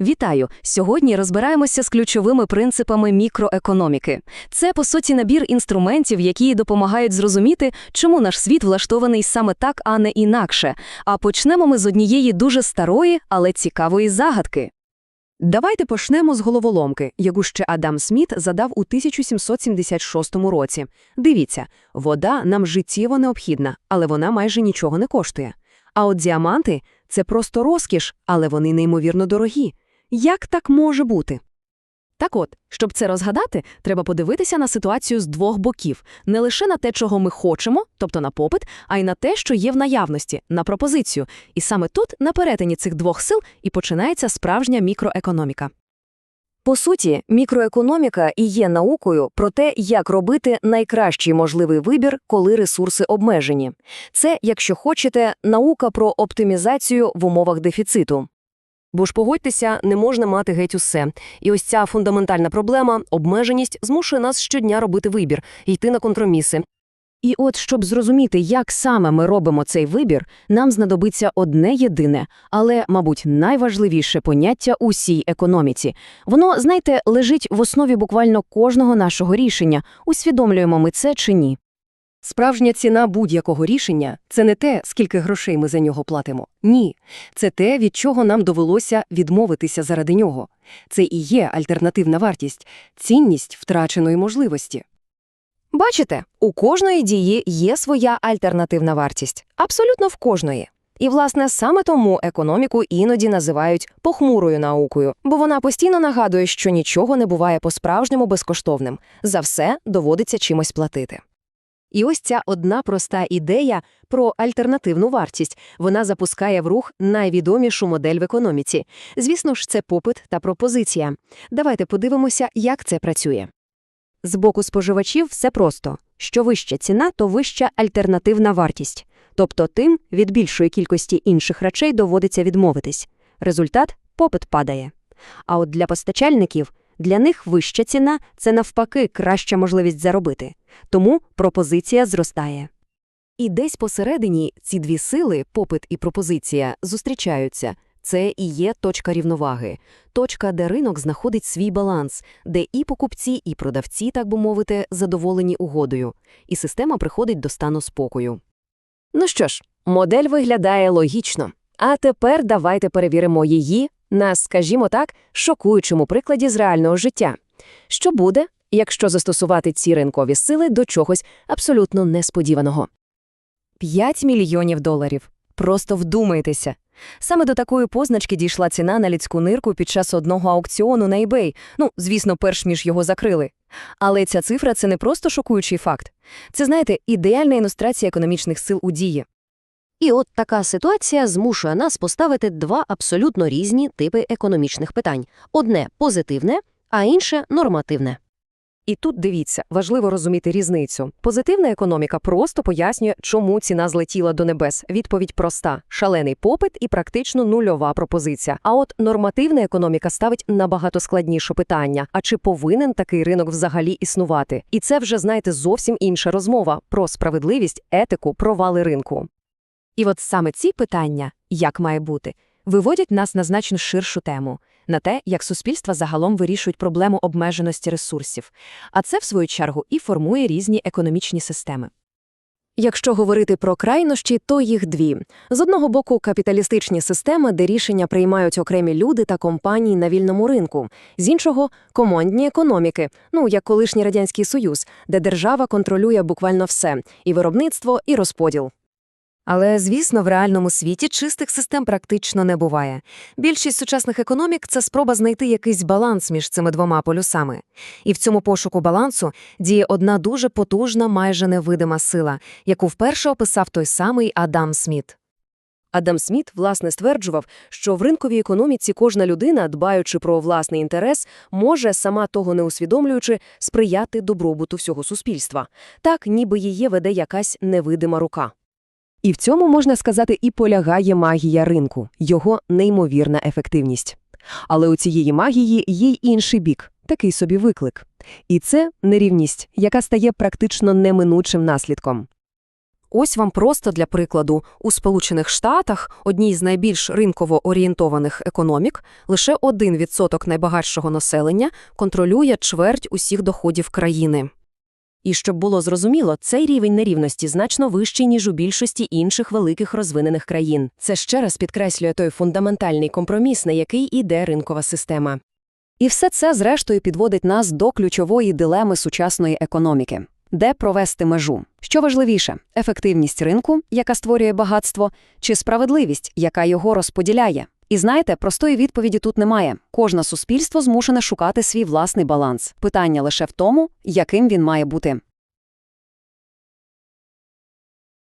Вітаю! Сьогодні розбираємося з ключовими принципами мікроекономіки. Це, по суті, набір інструментів, які допомагають зрозуміти, чому наш світ влаштований саме так, а не інакше. А почнемо ми з однієї дуже старої, але цікавої загадки. Давайте почнемо з головоломки, яку ще Адам Сміт задав у 1776 році. Дивіться, вода нам життєво необхідна, але вона майже нічого не коштує. А от діаманти – це просто розкіш, але вони неймовірно дорогі. Як так може бути? Так от, щоб це розгадати, треба подивитися на ситуацію з двох боків. Не лише на те, чого ми хочемо, тобто на попит, а й на те, що є в наявності, на пропозицію. І саме тут, на перетині цих двох сил, і починається справжня мікроекономіка. По суті, мікроекономіка і є наукою про те, як робити найкращий можливий вибір, коли ресурси обмежені. Це, якщо хочете, наука про оптимізацію в умовах дефіциту. Бо ж погодьтеся, не можна мати геть усе. І ось ця фундаментальна проблема, обмеженість, змушує нас щодня робити вибір, йти на компроміси. І от, щоб зрозуміти, як саме ми робимо цей вибір, нам знадобиться одне єдине, але, мабуть, найважливіше поняття у всій економіці. Воно, знаєте, лежить в основі буквально кожного нашого рішення, усвідомлюємо ми це чи ні. Справжня ціна будь-якого рішення – це не те, скільки грошей ми за нього платимо. Ні. Це те, від чого нам довелося відмовитися заради нього. Це і є альтернативна вартість – цінність втраченої можливості. Бачите, у кожної дії є своя альтернативна вартість. Абсолютно в кожної. І, власне, саме тому економіку іноді називають похмурою наукою, бо вона постійно нагадує, що нічого не буває по-справжньому безкоштовним. За все доводиться чимось платити. І ось ця одна проста ідея про альтернативну вартість. Вона запускає в рух найвідомішу модель в економіці. Звісно ж, це попит та пропозиція. Давайте подивимося, як це працює. З боку споживачів все просто. Що вища ціна, то вища альтернативна вартість. Тобто тим від більшої кількості інших речей доводиться відмовитись. Результат – попит падає. А от для постачальників – для них вища ціна – це навпаки краща можливість заробити. Тому пропозиція зростає. І десь посередині ці дві сили, попит і пропозиція, зустрічаються. Це і є точка рівноваги, точка, де ринок знаходить свій баланс, де і покупці, і продавці, так би мовити, задоволені угодою, і система приходить до стану спокою. Ну що ж, модель виглядає логічно. А тепер давайте перевіримо її на, скажімо так, шокуючому прикладі з реального життя. Що буде, якщо застосувати ці ринкові сили до чогось абсолютно несподіваного? 5 мільйонів доларів. Просто вдумайтеся. Саме до такої позначки дійшла ціна на людську нирку під час одного аукціону на eBay. Ну, звісно, перш ніж його закрили. Але ця цифра – це не просто шокуючий факт. Це, знаєте, ідеальна ілюстрація економічних сил у дії. І от така ситуація змушує нас поставити два абсолютно різні типи економічних питань: одне позитивне, а інше нормативне. І тут дивіться, важливо розуміти різницю. Позитивна економіка просто пояснює, чому ціна злетіла до небес. Відповідь проста: шалений попит і практично нульова пропозиція. А от нормативна економіка ставить набагато складніше питання: а чи повинен такий ринок взагалі існувати? І це вже знаєте зовсім інша розмова про справедливість, етику, провали ринку. І от саме ці питання, як має бути, виводять нас на значно ширшу тему, на те, як суспільства загалом вирішують проблему обмеженості ресурсів, а це, в свою чергу, і формує різні економічні системи. Якщо говорити про крайнощі, то їх дві. З одного боку, капіталістичні системи, де рішення приймають окремі люди та компанії на вільному ринку, з іншого командні економіки, ну як колишній Радянський Союз, де держава контролює буквально все – і виробництво, і розподіл. Але, звісно, в реальному світі чистих систем практично не буває. Більшість сучасних економік – це спроба знайти якийсь баланс між цими двома полюсами. І в цьому пошуку балансу діє одна дуже потужна, майже невидима сила, яку вперше описав той самий Адам Сміт. Адам Сміт, власне, стверджував, що в ринковій економіці кожна людина, дбаючи про власний інтерес, може, сама того не усвідомлюючи, сприяти добробуту всього суспільства. Так, ніби її веде якась невидима рука. І в цьому, можна сказати, і полягає магія ринку, його неймовірна ефективність. Але у цієї магії є й інший бік, такий собі виклик. І це нерівність, яка стає практично неминучим наслідком. Ось вам просто для прикладу. У Сполучених Штатах, одній з найбільш ринково орієнтованих економік, лише 1% найбагатшого населення контролює чверть усіх доходів країни. І щоб було зрозуміло, цей рівень нерівності значно вищий, ніж у більшості інших великих розвинених країн. Це ще раз підкреслює той фундаментальний компроміс, на який іде ринкова система. І все це, зрештою, підводить нас до ключової дилеми сучасної економіки. Де провести межу? Що важливіше – ефективність ринку, яка створює багатство, чи справедливість, яка його розподіляє? І знаєте, простої відповіді тут немає. Кожне суспільство змушене шукати свій власний баланс. Питання лише в тому, яким він має бути.